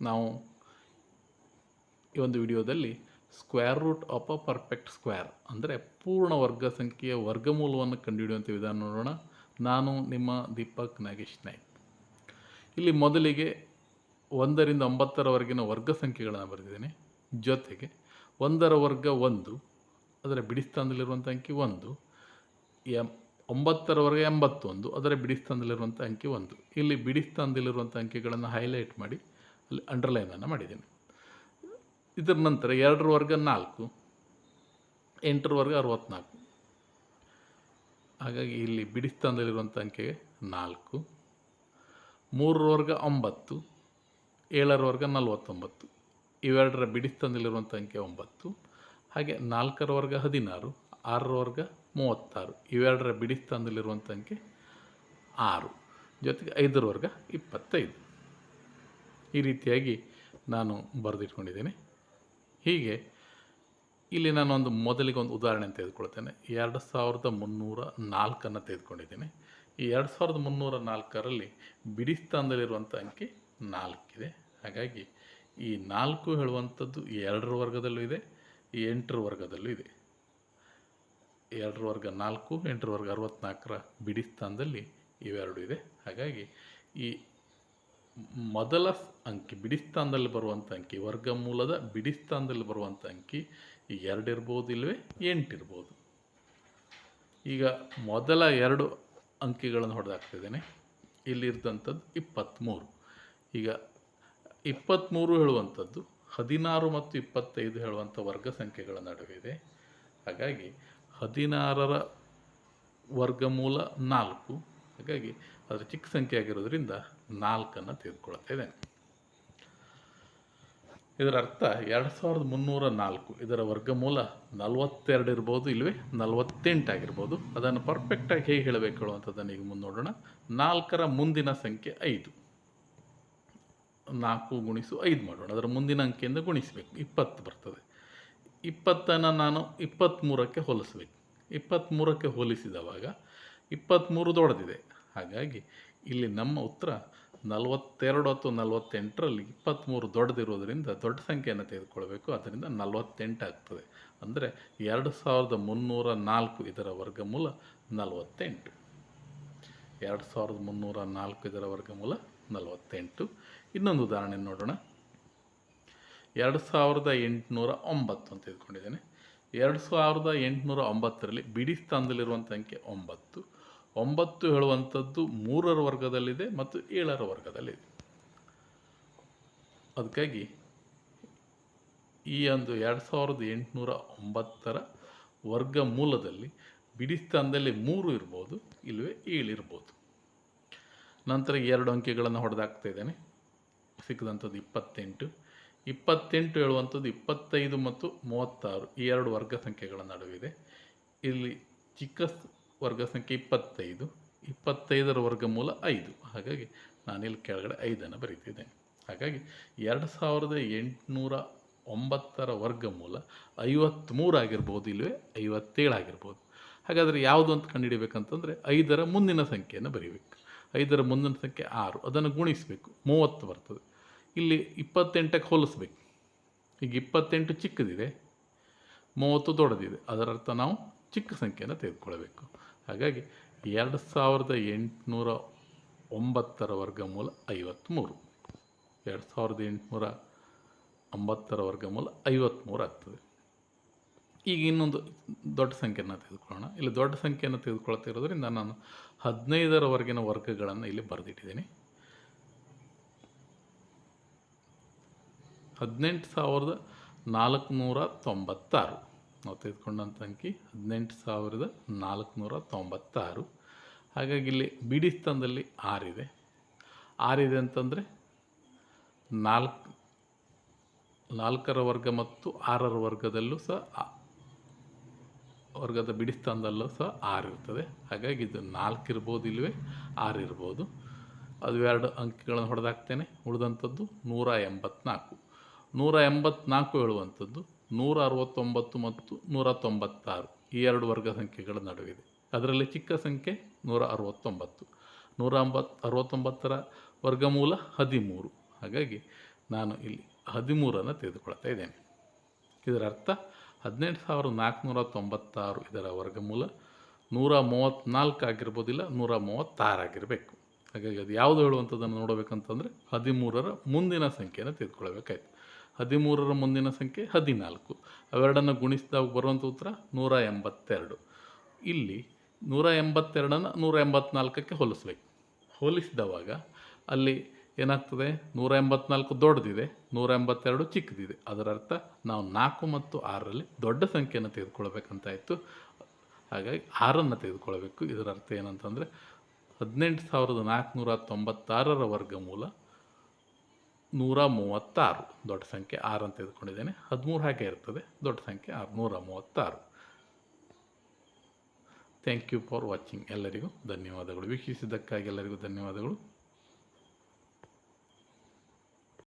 ನಾವು ಈ ಒಂದು ವಿಡಿಯೋದಲ್ಲಿ square root of a perfect square ಅಂದರೆ ಪೂರ್ಣ ವರ್ಗ ಸಂಖ್ಯೆಯ ವರ್ಗಮೂಲವನ್ನು ಕಂಡುಹಿಡಿಯುವಂಥ ವಿಧಾನ ನೋಡೋಣ. ನಾನು ನಿಮ್ಮ ದೀಪಕ್ ನಾಗೇಶ್ ನಾಯ್ಕ್. ಇಲ್ಲಿ ಮೊದಲಿಗೆ ಒಂದರಿಂದ ಒಂಬತ್ತರವರೆಗಿನ ವರ್ಗ ಸಂಖ್ಯೆಗಳನ್ನು ಬರೆದಿದ್ದೇನೆ. ಜೊತೆಗೆ ಒಂದರ ವರ್ಗ ಒಂದು, ಅದರ ಬಿಡಿ ಸ್ಥಾನದಲ್ಲಿರುವಂಥ ಅಂಕಿ ಒಂದು, ಎಂ, ಒಂಬತ್ತರವರೆಗೆ ಎಂಬತ್ತೊಂದು, ಅದರ ಬಿಡಿ ಸ್ಥಾನದಲ್ಲಿರುವಂಥ ಅಂಕಿ ಒಂದು. ಇಲ್ಲಿ ಬಿಡಿ ಸ್ಥಾನದಲ್ಲಿರುವಂಥ ಅಂಕಿಗಳನ್ನು ಹೈಲೈಟ್ ಮಾಡಿ ಅಲ್ಲಿ ಅಂಡರ್ಲೈನನ್ನು ಮಾಡಿದ್ದೇನೆ. ಇದರ ನಂತರ ಎರಡರ ವರ್ಗ ನಾಲ್ಕು, ಎಂಟರ ವರ್ಗ ಅರವತ್ತ್ನಾಲ್ಕು ಹಾಗಾಗಿ ಇಲ್ಲಿ ಬಿಡಿಸ್ತಾನದಲ್ಲಿರುವಂಥ ಅಂಕೆ ನಾಲ್ಕು, ಮೂರರ ವರ್ಗ ಒಂಬತ್ತು, ಏಳರ ವರ್ಗ ನಲವತ್ತೊಂಬತ್ತು. ಇವೆರಡರ ಬಿಡಿಸ್ತಾನದಲ್ಲಿರುವಂಥ ಅಂಕೆ ಒಂಬತ್ತು, ಹಾಗೆ ನಾಲ್ಕರ ವರ್ಗ ಹದಿನಾರು, ಆರರ ವರ್ಗ ಮೂವತ್ತಾರು. ಇವೆರಡರ ಬಿಡಿಸ್ತಾನದಲ್ಲಿರುವಂಥ ಅಂಕೆ ಆರು. ಜೊತೆಗೆ ಐದರ ವರ್ಗ ಇಪ್ಪತ್ತೈದು. ಈ ರೀತಿಯಾಗಿ ನಾನು ಬರೆದಿಟ್ಕೊಂಡಿದ್ದೀನಿ. ಹೀಗೆ ಇಲ್ಲಿ ನಾನು ಒಂದು ಮೊದಲಿಗೆ ಒಂದು ಉದಾಹರಣೆ ತೆಗೆದುಕೊಳ್ತೇನೆ ಎರಡು ಸಾವಿರದ ಮುನ್ನೂರ ನಾಲ್ಕನ್ನು ತೆಗೆದುಕೊಂಡಿದ್ದೀನಿ. ಈ ಎರಡು ಸಾವಿರದ ಮುನ್ನೂರ ನಾಲ್ಕರಲ್ಲಿ ಬಿಡಿ ಸ್ಥಾನದಲ್ಲಿರುವಂಥ ಅಂಕಿ ನಾಲ್ಕಿದೆ. ಹಾಗಾಗಿ ಈ ನಾಲ್ಕು ಹೇಳುವಂಥದ್ದು ಎರಡರ ವರ್ಗದಲ್ಲೂ ಇದೆ, ಎಂಟರ ವರ್ಗದಲ್ಲೂ ಇದೆ. ಎರಡರ ವರ್ಗ ನಾಲ್ಕು, ಎಂಟರ ವರ್ಗ ಅರವತ್ತ್ನಾಲ್ಕರ ಬಿಡಿ ಸ್ಥಾನದಲ್ಲಿ ಇವೆರಡು ಇದೆ. ಹಾಗಾಗಿ ಈ ಮೊದಲ ಅಂಕಿ ಬಿಡಿ ಸ್ಥಾನದಲ್ಲಿ ಬರುವಂಥ ಅಂಕಿ, ವರ್ಗಮೂಲದ ಬಿಡಿ ಸ್ಥಾನದಲ್ಲಿ ಬರುವಂಥ ಅಂಕಿ ಈಗ ಎರಡು ಇರ್ಬೋದು ಇಲ್ಲವೇ ಎಂಟು ಇರ್ಬೋದು. ಈಗ ಮೊದಲ ಎರಡು ಅಂಕಿಗಳನ್ನು ಹೊಡೆದಾಕ್ತಿದ್ದೇನೆ ಇಲ್ಲಿರ್ತಂಥದ್ದು ಇಪ್ಪತ್ತ್ಮೂರು. ಈಗ ಇಪ್ಪತ್ತ್ಮೂರು ಹೇಳುವಂಥದ್ದು, ಹದಿನಾರು ಮತ್ತು ಇಪ್ಪತ್ತೈದು ಹೇಳುವಂಥ ವರ್ಗ ಸಂಖ್ಯೆಗಳ ನಡುವೆ ಇದೆ. ಹಾಗಾಗಿ ಹದಿನಾರರ ವರ್ಗಮೂಲ ನಾಲ್ಕು ಹಾಗಾಗಿ ಅದರ ಚಿಕ್ಕ ಸಂಖ್ಯೆ ಆಗಿರೋದ್ರಿಂದ ನಾಲ್ಕನ್ನು ತೆಗೆದುಕೊಳ್ತಾ ಇದ್ದೇನೆ ಇದರ ಅರ್ಥ ಎರಡು ಸಾವಿರದ ಮುನ್ನೂರ ನಾಲ್ಕು, ಇದರ ವರ್ಗಮೂಲ ನಲವತ್ತೆರಡು ಇರ್ಬೋದು ಇಲ್ಲವೇ ನಲವತ್ತೆಂಟು ಆಗಿರ್ಬೋದು. ಅದನ್ನು ಪರ್ಫೆಕ್ಟಾಗಿ ಹೇಗೆ ಹೇಳಬೇಕು ಹೇಳುವಂಥದ್ದನ್ನು ಈಗ ನೋಡೋಣ. ನಾಲ್ಕರ ಮುಂದಿನ ಸಂಖ್ಯೆ ಐದು. ನಾಲ್ಕು ಗುಣಿಸು ಐದು ಮಾಡೋಣ. ಅದರ ಮುಂದಿನ ಅಂಕೆಯಿಂದ ಗುಣಿಸಬೇಕು. ಇಪ್ಪತ್ತು ಬರ್ತದೆ. ಇಪ್ಪತ್ತನ್ನು ನಾನು ಇಪ್ಪತ್ತ್ಮೂರಕ್ಕೆ ಹೋಲಿಸ್ಬೇಕು. ಇಪ್ಪತ್ತ್ಮೂರಕ್ಕೆ ಹೋಲಿಸಿದವಾಗ ಇಪ್ಪತ್ತ್ಮೂರು ದೊಡ್ಡದಿದೆ. ಹಾಗಾಗಿ ಇಲ್ಲಿ ನಮ್ಮ ಉತ್ತರ ನಲವತ್ತೆರಡು ಅಥವಾ ನಲವತ್ತೆಂಟರಲ್ಲಿ ಇಪ್ಪತ್ತ್ಮೂರು ದೊಡ್ಡದಿರೋದ್ರಿಂದ ದೊಡ್ಡ ಸಂಖ್ಯೆಯನ್ನು ತೆಗೆದುಕೊಳ್ಬೇಕು. ಅದರಿಂದ ನಲವತ್ತೆಂಟು ಆಗ್ತದೆ. ಅಂದರೆ ಎರಡು ಸಾವಿರದ ಮುನ್ನೂರ ನಾಲ್ಕು ಇದರ ವರ್ಗಮೂಲ ನಲವತ್ತೆಂಟು. ಎರಡು ಸಾವಿರದ ಮುನ್ನೂರ ನಾಲ್ಕು ಇದರ ವರ್ಗಮೂಲ ನಲವತ್ತೆಂಟು. ಇನ್ನೊಂದು ಉದಾಹರಣೆ ನೋಡೋಣ. ಎರಡು ಸಾವಿರದ ಎಂಟುನೂರ ಒಂಬತ್ತು ಅಂತ ತೆಗೆದುಕೊಂಡಿದ್ದೇನೆ. ಎರಡು ಸಾವಿರದ ಎಂಟುನೂರ ಒಂಬತ್ತರಲ್ಲಿ ಬಿಡಿ ಸ್ಥಾನದಲ್ಲಿರುವಂಥ ಸಂಖ್ಯೆ ಒಂಬತ್ತು. ಒಂಬತ್ತು ಹೇಳುವಂಥದ್ದು ಮೂರರ ವರ್ಗದಲ್ಲಿದೆ ಮತ್ತು ಏಳರ ವರ್ಗದಲ್ಲಿದೆ. ಅದಕ್ಕಾಗಿ ಈ ಒಂದು ಎರಡು ಸಾವಿರದ ಎಂಟುನೂರ ಒಂಬತ್ತರ ವರ್ಗ ಮೂಲದಲ್ಲಿ ಬಿಡಿಸ್ತಾನದಲ್ಲಿ ಮೂರು ಇರ್ಬೋದು, ಇಲ್ಲವೇ ಏಳಿರ್ಬೋದು ನಂತರ ಎರಡು ಅಂಕೆಗಳನ್ನು ಹೊಡೆದಾಕ್ತಾ ಇದ್ದೇನೆ. ಸಿಕ್ಕಿದಂಥದ್ದು ಇಪ್ಪತ್ತೆಂಟು. ಇಪ್ಪತ್ತೆಂಟು ಹೇಳುವಂಥದ್ದು ಇಪ್ಪತ್ತೈದು ಮತ್ತು ಮೂವತ್ತಾರು ಈ ಎರಡು ವರ್ಗ ಸಂಖ್ಯೆಗಳ ನಡುವಿದೆ. ಇಲ್ಲಿ ಚಿಕ್ಕ ವರ್ಗ ಸಂಖ್ಯೆ ಇಪ್ಪತ್ತೈದು, ಇಪ್ಪತ್ತೈದರ ವರ್ಗಮೂಲ ಐದು. ಹಾಗಾಗಿ ನಾನಿಲ್ಲಿ ಕೆಳಗಡೆ ಐದನ್ನು ಬರೀತಿದ್ದೇನೆ ಹಾಗಾಗಿ ಎರಡು ಸಾವಿರದ ಎಂಟುನೂರ ಒಂಬತ್ತರ ವರ್ಗಮೂಲ ಐವತ್ತ್ಮೂರು ಆಗಿರ್ಬೋದು ಇಲ್ಲವೇ ಐವತ್ತೇಳು ಆಗಿರ್ಬೋದು. ಹಾಗಾದರೆ ಯಾವುದು ಅಂತ ಕಂಡುಹಿಡಿಬೇಕಂತಂದರೆ ಐದರ ಮುಂದಿನ ಸಂಖ್ಯೆಯನ್ನು ಬರೀಬೇಕು. ಐದರ ಮುಂದಿನ ಸಂಖ್ಯೆ ಆರು, ಅದನ್ನು ಗುಣಿಸಬೇಕು, ಮೂವತ್ತು ಬರ್ತದೆ. ಇಲ್ಲಿ ಇಪ್ಪತ್ತೆಂಟಕ್ಕೆ ಹೋಲಿಸ್ಬೇಕು. ಈಗ ಇಪ್ಪತ್ತೆಂಟು ಚಿಕ್ಕದಿದೆ, ಮೂವತ್ತು ದೊಡ್ಡದಿದೆ. ಅದರರ್ಥ ನಾವು ಚಿಕ್ಕ ಸಂಖ್ಯೆಯನ್ನು ತೆಗೆದುಕೊಳ್ಬೇಕು ಹಾಗಾಗಿ ಎರಡು ಸಾವಿರದ ಎಂಟುನೂರ ಒಂಬತ್ತರ ವರ್ಗಮೂಲ ಐವತ್ತ್ಮೂರು ಎರಡು ಸಾವಿರದ ಎಂಟುನೂರ ಒಂಬತ್ತರ ವರ್ಗಮೂಲ ಐವತ್ತ್ಮೂರು ಆಗ್ತದೆ. ಈಗ ಇನ್ನೊಂದು ದೊಡ್ಡ ಸಂಖ್ಯೆಯನ್ನು ತೆಗೆದುಕೊಳ್ಳೋಣ. ಇಲ್ಲಿ ದೊಡ್ಡ ಸಂಖ್ಯೆಯನ್ನು ತೆಗೆದುಕೊಳ್ತಾ ಇರೋದರಿಂದ ನಾನು ಹದಿನೈದರವರೆಗಿನ ವರ್ಗಗಳನ್ನು ಇಲ್ಲಿ ಬರೆದಿಟ್ಟಿದ್ದೀನಿ. ಹದಿನೆಂಟು ಸಾವಿರದ ನಾಲ್ಕುನೂರ ತೊಂಬತ್ತಾರು. ನಾವು ತೆಗೆದುಕೊಂಡಂಥ ಅಂಕಿ ಹದಿನೆಂಟು ಸಾವಿರದ ನಾಲ್ಕುನೂರ ತೊಂಬತ್ತಾರು. ಹಾಗಾಗಿ ಇಲ್ಲಿ ಬಿಡಿ ಸ್ಥಾನದಲ್ಲಿ ಆರಿದೆ ಆರಿದೆ ಅಂತಂದರೆ ನಾಲ್ಕು, ನಾಲ್ಕರ ವರ್ಗ ಮತ್ತು ಆರರ ವರ್ಗದಲ್ಲೂ ಸಹ ವರ್ಗದ ಬಿಡಿ ಸ್ಥಾನದಲ್ಲೂ ಸಹ ಆರಿರ್ತದೆ ಹಾಗಾಗಿ ಇದು ನಾಲ್ಕು ಇರ್ಬೋದು ಇಲ್ಲವೇ ಆರಿರ್ಬೋದು ಅದು ಎರಡು ಅಂಕಿಗಳನ್ನು ಹೊಡೆದಾಕ್ತೇನೆ. ಉಳಿದಂಥದ್ದು ನೂರ ಎಂಬತ್ನಾಲ್ಕು. ನೂರ ಎಂಬತ್ನಾಲ್ಕು ಹೇಳುವಂಥದ್ದು. ನೂರ ಅರವತ್ತೊಂಬತ್ತು ಮತ್ತು ನೂರ ತೊಂಬತ್ತಾರು ಈ ಎರಡು ವರ್ಗ ಸಂಖ್ಯೆಗಳ ನಡುವಿದೆ ಅದರಲ್ಲಿ ಚಿಕ್ಕ ಸಂಖ್ಯೆ ನೂರ ಅರವತ್ತೊಂಬತ್ತು ನೂರ ಅಂಬತ್ ಅರವತ್ತೊಂಬತ್ತರ ವರ್ಗಮೂಲ ಹದಿಮೂರು. ಹಾಗಾಗಿ ನಾನು ಇಲ್ಲಿ ಹದಿಮೂರನ್ನು ತೆಗೆದುಕೊಳ್ತಾ ಇದ್ದೇನೆ. ಇದರ ಅರ್ಥ ಹದಿನೆಂಟು ಸಾವಿರದ ನಾಲ್ಕುನೂರ ತೊಂಬತ್ತಾರು ಇದರ ವರ್ಗಮೂಲ ನೂರ ಮೂವತ್ತ್ನಾಲ್ಕು ಆಗಿರ್ಬೋದಿಲ್ಲ ನೂರ ಮೂವತ್ತಾರಾಗಿರಬೇಕು ಹಾಗಾಗಿ ಅದು ಯಾವುದು ಹೇಳುವಂಥದ್ದನ್ನು ನೋಡಬೇಕಂತಂದರೆ ಹದಿಮೂರರ ಮುಂದಿನ ಸಂಖ್ಯೆಯನ್ನು ತೆಗೆದುಕೊಳ್ಬೇಕಾಯ್ತು ಹದಿಮೂರರ ಮುಂದಿನ ಸಂಖ್ಯೆ ಹದಿನಾಲ್ಕು. ಅವೆರಡನ್ನು ಗುಣಿಸಿದಾಗ ಬರುವಂಥ ಉತ್ತರ ನೂರ ಎಂಬತ್ತೆರಡು. ಇಲ್ಲಿ ನೂರ ಎಂಬತ್ತೆರಡನ್ನು ನೂರ ಎಂಬತ್ನಾಲ್ಕಕ್ಕೆ ಹೋಲಿಸ್ಬೇಕು. ಹೋಲಿಸಿದವಾಗ ಅಲ್ಲಿ ಏನಾಗ್ತದೆ? ನೂರ ಎಂಬತ್ನಾಲ್ಕು ದೊಡ್ಡದಿದೆ, ನೂರ ಎಂಬತ್ತೆರಡು ಚಿಕ್ಕದಿದೆ. ಅದರ ಅರ್ಥ ನಾವು ನಾಲ್ಕು ಮತ್ತು ಆರರಲ್ಲಿ ದೊಡ್ಡ ಸಂಖ್ಯೆಯನ್ನು ತೆಗೆದುಕೊಳ್ಬೇಕಂತಾಯಿತು. ಹಾಗಾಗಿ ಆರನ್ನು ತೆಗೆದುಕೊಳ್ಬೇಕು. ಇದರ ಅರ್ಥ ಏನಂತಂದರೆ ಹದಿನೆಂಟು ಸಾವಿರದ ನಾಲ್ಕುನೂರ ತೊಂಬತ್ತಾರರ ವರ್ಗಮೂಲ ನೂರ ಮೂವತ್ತಾರು. ದೊಡ್ಡ ಸಂಖ್ಯೆ ಆರು ಅಂತ ತೆಗೆದುಕೊಂಡಿದ್ದೇನೆ. ಹದಿಮೂರು ಹಾಗೆ ಇರ್ತದೆ. ದೊಡ್ಡ ಸಂಖ್ಯೆ ಆರು, ನೂರ ಮೂವತ್ತಾರು. ಥ್ಯಾಂಕ್ ಯು ಫಾರ್ ವಾಚಿಂಗ್ ಎಲ್ಲರಿಗೂ ಧನ್ಯವಾದಗಳು. ವೀಕ್ಷಿಸಿದ್ದಕ್ಕಾಗಿ ಎಲ್ಲರಿಗೂ ಧನ್ಯವಾದಗಳು.